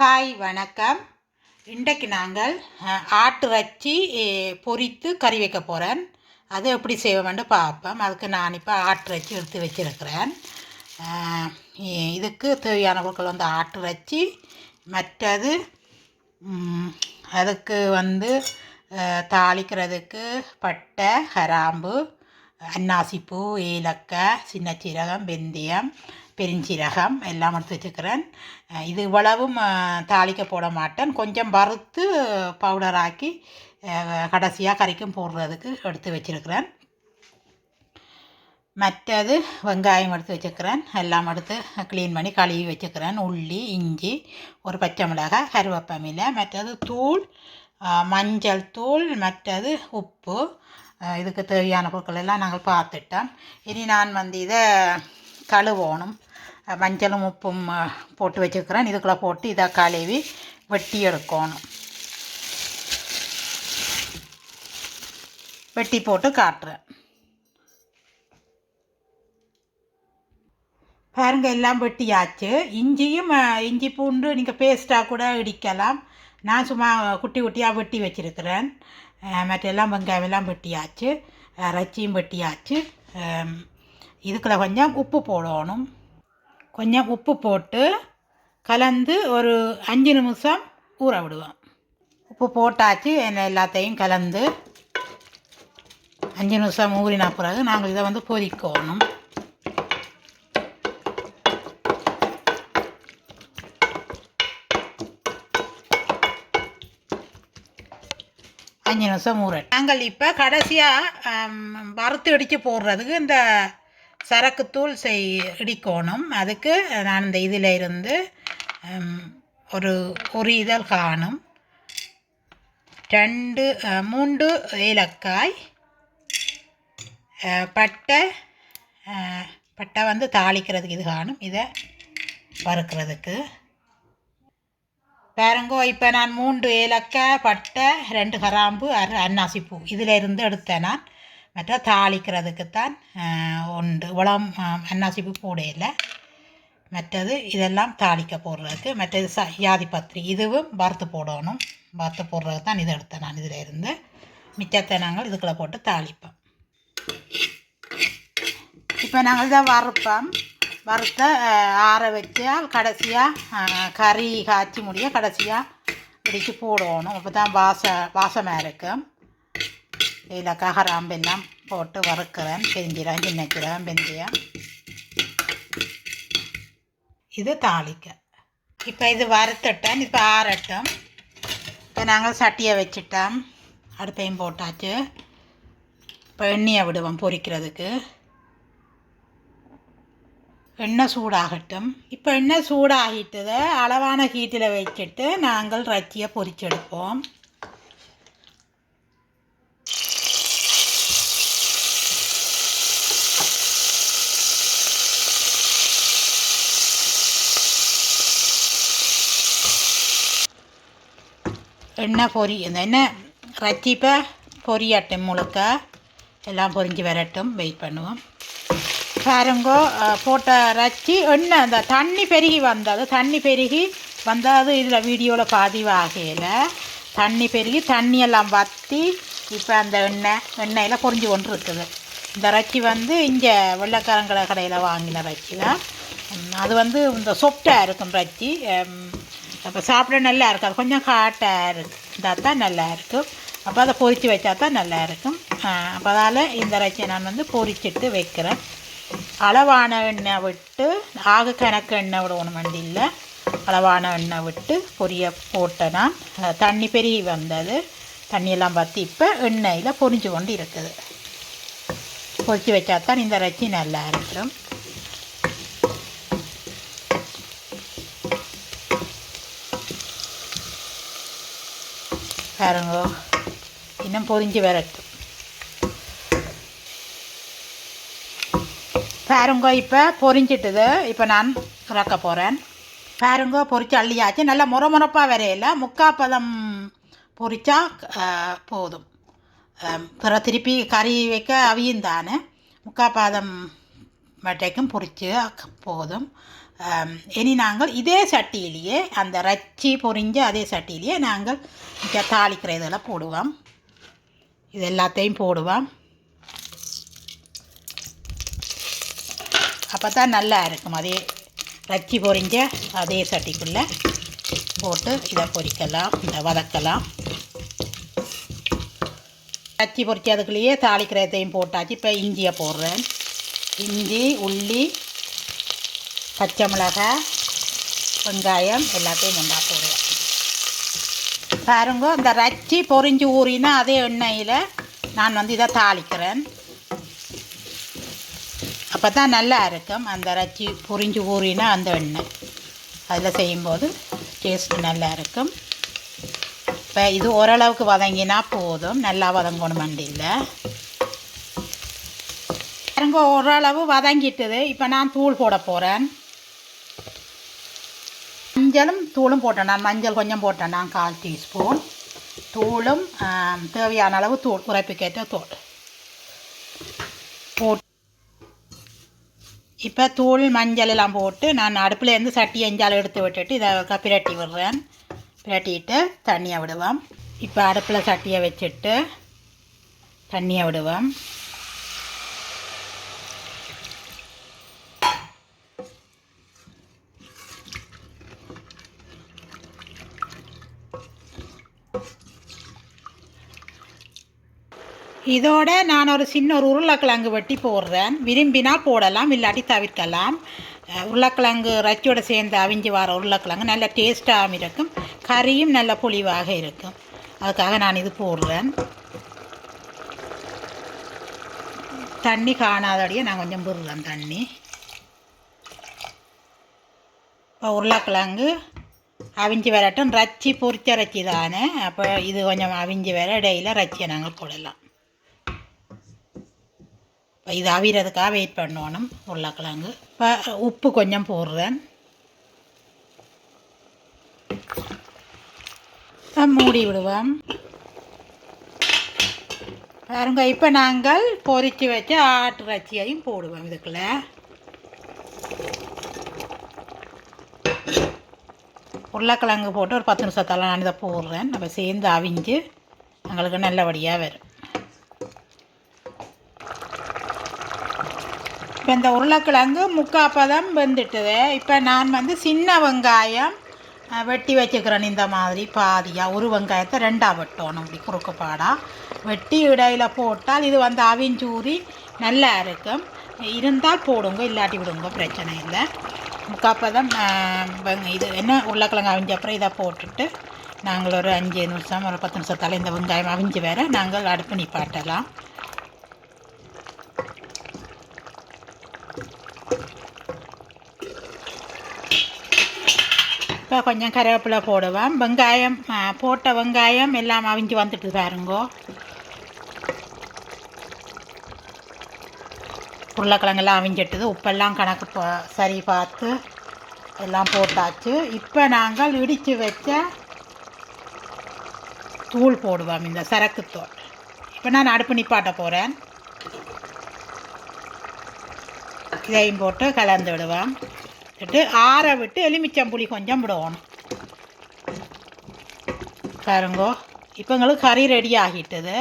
Hi வணக்கம். இன்றைக்கு நாங்கள் ஆட்டு வச்சு பொரித்து கறி வைக்க போகிறேன் அது எப்படி செய்வோம்னு பார்ப்போம். அதுக்கு நான் இப்போ ஆட்டு வச்சு எடுத்து வச்சிருக்கிறேன். இதுக்கு தேவையான பொருட்கள் வந்து ஆட்டு வச்சு மற்றது அதுக்கு வந்து தாளிக்கிறதுக்கு பட்டை கராம்பு அன்னாசிப்பூ ஏலக்காய் சின்ன சீரகம் வெந்தயம் பெருஞ்சீரகம் எல்லாம் எடுத்து வச்சுக்கிறேன். இது இவ்வளவும் தாளிக்க போட மாட்டேன். கொஞ்சம் வறுத்து பவுடர் ஆக்கி கடைசியாக கறிக்கும் போடுறதுக்கு எடுத்து வச்சுருக்கிறேன். மற்றது வெங்காயம் எடுத்து வச்சுக்கிறேன். எல்லாம் எடுத்து க்ளீன் பண்ணி கழுவி வச்சுக்கிறேன். உள்ளி இஞ்சி ஒரு பச்சை மிளகாய் கருவேப்பமில்லை மற்றது தூள் மஞ்சள் தூள் மற்றது உப்பு. இதுக்கு தேவையான பொருட்கள் எல்லாம் நாங்கள் பார்த்துட்டோம். இனி நான் வந்து இதை கழுவணும். மஞ்சளும் உப்பும் போட்டு வச்சுக்கிறேன் இதுக்குள்ளே போட்டு இதை கழுவி வெட்டி எடுக்கணும். வெட்டி போட்டு காட்டுறேன். பாருங்க எல்லாம் வெட்டியாச்சு. இஞ்சியும் இஞ்சி பூண்டு நீங்கள் பேஸ்ட்டாக கூட இடிக்கலாம். நான் சும்மா குட்டி குட்டியாக வெட்டி வச்சுருக்கிறேன். மற்றெல்லாம் வெங்காயம் எல்லாம் வெட்டியாச்சு. அஹ், இறைச்சியும் வெட்டியாச்சு. இதுக்குள்ள கொஞ்சம் உப்பு போடணும். கொஞ்சம் உப்பு போட்டு கலந்து ஒரு அஞ்சு நிமிஷம் ஊற விடுவோம். உப்பு போட்டாச்சு என்ன எல்லாத்தையும் கலந்து அஞ்சு நிமிஷம் ஊறின பிறகு நாங்கள் இதை வந்து பொரிக்கணும் அஞ்சு நிமிஷம் ஊற நாங்கள் இப்போ கடைசியாக வறுத்து அடித்து போடுறதுக்கு இந்த சரக்குத்தூள் செய் இடிக்கணும். அதுக்கு நான் இந்த இதில் இருந்து ஒரு ஒரு இதழ் காணும். ரெண்டு மூண்டு மூன்று ஏலக்காய் பட்டை பட்டை வந்து தாளிக்கிறதுக்கு இது காணும். இதை வறுக்கிறதுக்கு. பாருங்கோ இப்போ நான் மூன்று ஏலக்காய் பட்டை ரெண்டு கராம்பு அரை அன்னாசிப்பூ. இதில் இருந்து எடுத்தேன் நான். மற்ற தாளிக்கிறதுக்குத்தான் உண்டு. உளம் அன்னாசிப்பூ போடையில் மற்றது இதெல்லாம் தாளிக்க போடுறதுக்கு மற்றது ச யாதிப்பத்திரி இதுவும் வறுத்து போடணும். வறுத்து போடுறதுக்கு தான் இது எடுத்தேன் நான் இதில் இருந்து மிச்சத்தை நாங்கள் இதுக்குள்ளே போட்டு தாளிப்போம். இப்போ நாங்கள் இதை வறுப்போம். வறுத்த ஆற வச்சால் கடைசியாக கறி காய்ச்சி முடிய கடைசியாக இடித்து போடணும். அப்போ தான் வாச வாசமாக இருக்கும். இதில் ககராம்பு போட்டு வறுக்கிறேன் பெருஞ்சீரகம் சின்ன சீரகம் வெந்தயம் இது தாளிக்க இப்போ இது வறுத்துட்டேன் இப்போ ஆறட்டும் இப்போ நாங்கள் சட்டியை வச்சுட்டோம் அடுப்பையும் போட்டாச்சு இப்போ எண்ணெயை விடுவோம் பொரிக்கிறதுக்கு எண்ணெய் சூடாகட்டும் இப்போ எண்ணெய் சூடாகிட்டதை அளவான ஹீட்டில் வச்சுட்டு நாங்கள் ரச்சியை பொரிச்செடுப்போம் எண்ணெய் பொரி இந்த எண்ணெய் ரச்சி இப்போ பொரியட்டும் முழுக்க எல்லாம் பொரிஞ்சு வரட்டும். வெயிட் பண்ணுவோம். பாருங்கோ போட்ட ரச்சி எண்ணெய் அந்த தண்ணி பெருகி வந்தது தண்ணி பெருகி வந்தது இதில் வீடியோவில் பதிவாகையில் தண்ணி பெருகி தண்ணியெல்லாம் வற்றி இப்போ அந்த எண்ணெய் எண்ணெயில் பொரிஞ்சு கொண்டு இருக்குது இந்த ரச்சி வந்து இங்கே வெள்ளக்காரங்களை கடையில் வாங்கின ரச்சி தான். அது வந்து இந்த சொப்டாக இருக்கும் ரச்சி. அப்போ சாப்பிட நல்லா இருக்கும் அது கொஞ்சம் காட்டாக இருந்தால் தான் நல்லா இருக்கும் அப்போ அதை பொரித்து வச்சா தான் நல்லா இருக்கும் அப்போ அதால் இந்த ரச்சியை நான் வந்து பொரிச்சிட்டு வைக்கிறேன். அளவான எண்ணெய் விட்டு ஆக கணக்கு எண்ணெய் விடணும் வண்டி இல்லை அளவான எண்ணெய் விட்டு பொரிய போட்டேன்னா தண்ணி பெருகி வந்தது. தண்ணியெல்லாம் பார்த்து இப்போ எண்ணெயில் பொரிஞ்சு கொண்டு இருக்குது. பொறிச்சு வச்சா தான் இந்த ரச்சி நல்லா இருக்கும் பாருங்கோ. இன்னும் பொரிஞ்சு வரட்டும் பாருங்கோ இப்போ பொரிஞ்சிட்டுது இப்போ நான் இறக்க போகிறேன் பாருங்கோ பொரிச்சு அள்ளியாச்சு. நல்லா முற முறப்பாக வரையில முக்காப்பதம் பொரிச்சா போதும். பிற திருப்பி கறி வைக்க அவியும் தானே முக்காப்பாதம் வட்டைக்கும் பொறிச்சு போதும். இனி நாங்கள் இதே சட்டியிலேயே அந்த ரச்சி பொறிஞ்ச அதே சட்டியிலேயே நாங்கள் தாளிக்கிற இதெல்லாம் போடுவோம். இது எல்லாத்தையும் போடுவோம். அப்போ தான் நல்லா இருக்கும். அதே ரச்சி பொறிஞ்ச அதே சட்டிக்குள்ளே போட்டு இதை பொரிக்கலாம் இதை வதக்கலாம். ரச்சி பொரிச்சதுக்குள்ளேயே தாளிக்கிறதையும் போட்டாச்சு. இப்போ இஞ்சியை போடுறேன். இஞ்சி உள்ளி பச்சை மிளகாய் வெங்காயம் எல்லாத்தையும் ஒன்றா போடுவேன் பாருங்க இந்த ரச்சி பொறிஞ்சு ஊறினா அதே எண்ணெயில் நான் வந்து இதை தாளிக்கிறேன். அப்போ தான் நல்லா இருக்கும். அந்த ரச்சி பொறிஞ்சு ஊறினா அந்த எண்ணெய். அதில் செய்யும்போது டேஸ்ட் நல்லா இருக்கும். இப்போ இது ஓரளவுக்கு வதங்கினா போதும். நல்லா வதங்கணும் இல்லை பாருங்க ஓரளவு வதங்கிட்டுது. இப்போ நான் தூள் போட போகிறேன் மஞ்சளும் தூளும் போட்டேன். நான் மஞ்சள் கொஞ்சம் போட்டேன். நான் கால் டீஸ்பூன் தூளும் தேவையான அளவு தூள் உரைப்புக்கேற்ற தூள். போட் இப்போ தூள் மஞ்சள் எல்லாம் போட்டு நான் அடுப்புலேருந்து சட்டி அஞ்சால் எடுத்து விட்டுட்டு இதை க- பிரட்டி விடுறேன். பிரட்டிட்டு தண்ணியை விடுவோம். இப்போ அடுப்பில் சட்டியை வச்சுட்டு தண்ணியை விடுவோம். இதோட நான் ஒரு சின்ன ஒரு உருளைக்கிழங்கு வெட்டி போடுறேன். விரும்பினா போடலாம் இல்லாட்டி தவிர்க்கலாம். உருளைக்கிழங்கு ரச்சியோட சேர்ந்து அவிஞ்சு வர உருளைக்கிழங்கு நல்ல டேஸ்ட்டாகவும் இருக்கும். கறியும் நல்ல புளிவாக இருக்கும். அதுக்காக நான் இது போடுறேன். தண்ணி காணாதோடையே நான் கொஞ்சம் விடுறேன் தண்ணி. இப்போ உருளைக்கிழங்கு அவிஞ்சு வரட்டும். ரச்சி பொரிச்ச ரச்சி தானே. அப்போ இது கொஞ்சம் அவிஞ்சு வர இடையில ரச்சியை நாங்கள் போடலாம். இது அவிறதுக்காக வெயிட் பண்ணணும் உருளைக்கிழங்கு. இப்போ உப்பு கொஞ்சம் போடுறேன். மூடி விடுவோம். பாருங்க இப்போ நாங்கள் பொரித்து வச்ச ஆட்டு ரச்சியையும் போடுவோம் இதுக்குள்ள. உருளைக்கிழங்கு போட்டு ஒரு பத்து நிமிஷத்தெல்லாம் நான் இதை போடுறேன். நம்ம சேர்ந்து அவிஞ்சு எங்களுக்கு நல்லபடியாக வரும். இப்போ இந்த உருளைக்கிழங்கு முக்கால் பதம் வெந்துட்டுது. இப்போ நான் வந்து சின்ன வெங்காயம் வெட்டி வச்சுக்கிறேன் இந்த மாதிரி பாதியாக ஒரு வெங்காயத்தை ரெண்டாக வெட்டணும் இப்படி குறுக்கு பாடாக வெட்டி இடையில போட்டால் இது வந்து அவிஞ்சூரி நல்லா இருக்கும். இருந்தால் போடுங்க இல்லாட்டி விடுங்க பிரச்சனை இல்லை. முக்கால் பதம் வெங்க- இது என்ன உருளைக்கிழங்கு அவிஞ்ச அப்புறம் இதை போட்டுட்டு நாங்கள் ஒரு அஞ்சு நிமிஷம் ஒரு பத்து நிமிஷத்தால் இந்த வெங்காயம் அவிஞ்சு வேற நாங்கள் அடுப்பு நிப்பாட்டலாம். இப்போ கொஞ்சம் கருவேப்பிலை போடுவேன் வெங்காயம் போட்ட வெங்காயம் எல்லாம் அவிஞ்சு வந்துட்டு பாருங்கோ உருளைக்கிழங்கெல்லாம் அவிஞ்சிட்டுது உப்பெல்லாம் கணக்கு போ சரி பார்த்து எல்லாம் போட்டாச்சு இப்போ நாங்கள் இடித்து வச்ச தூள் போடுவோம் இந்த சரக்கு தூள் இப்போ நான் அடுப்பு நிப்பாட்ட போகிறேன் இதையும் போட்டு கலந்து விடுவேன் விட்டுட்டு ஆற விட்டு எலுமிச்சம்புளி கொஞ்சம் விடணும் பாருங்கோ இப்போ எங்களுக்கு கறி ரெடி ஆகிட்டுது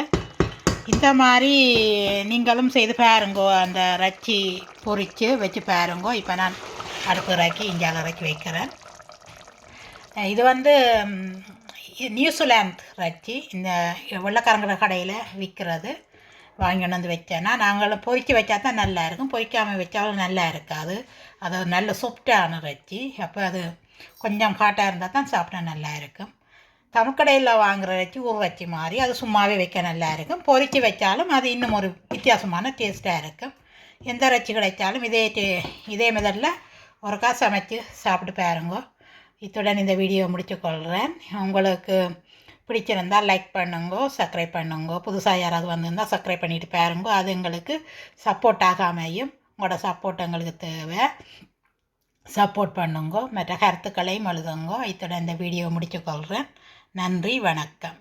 இந்த மாதிரி நீங்களும் செய்து பாருங்கோ அந்த ரச்சி பொரித்து வச்சு பாருங்கோ இப்போ நான் அடுப்பு இறக்கி இஞ்சால் இறக்கி வைக்கிறேன் இது வந்து நியூசிலாந்து ரச்சி இந்த வெள்ளைக்காரங்கிற கடையில் விற்கிறது வாங்கி கொண்டு வந்து வச்சேன்னா நாங்களும் பொரித்து வச்சா தான் நல்லா இருக்கும் பொரிக்காமல் வச்சாலும் நல்லா இருக்காது அது நல்ல சொப்டான இறைச்சி அப்போ அது கொஞ்சம் காட்டாக இருந்தால் தான் சாப்பிட்டா நல்லா இருக்கும் தமிழ்கடையில் வாங்குற இறைச்சி உருவச்சி மாதிரி அது சும்மாவே வைக்க நல்லா இருக்கும் பொரித்து வச்சாலும் அது இன்னும் ஒரு வித்தியாசமான டேஸ்ட்டாக இருக்கும். எந்த இறைச்சி கிடைச்சாலும் இதே டே- இதே மெதடில் ஒருக்கா சமைச்சு சாப்பிட்டு பாருங்க. இத்துடன் இந்த வீடியோ முடிச்சுக்கொள்கிறேன் உங்களுக்கு பிடிச்சிருந்தால் லைக் பண்ணுங்கோ சப்ஸ்கிரைப் பண்ணுங்கோ. புதுசாக யாராவது வந்திருந்தால் சப்ஸ்கிரைப் பண்ணிட்டு பாருங்கோ. அது எங்களுக்கு சப்போர்ட்டாக அமையும். உங்களோட சப்போர்ட் எங்களுக்கு தேவை. சப்போர்ட் பண்ணுங்கோ. மற்ற கருத்துக்களையும் எழுதுங்கோ. இத்தோட இந்த வீடியோ முடிச்சுக்கொள்கிறேன் நன்றி வணக்கம்.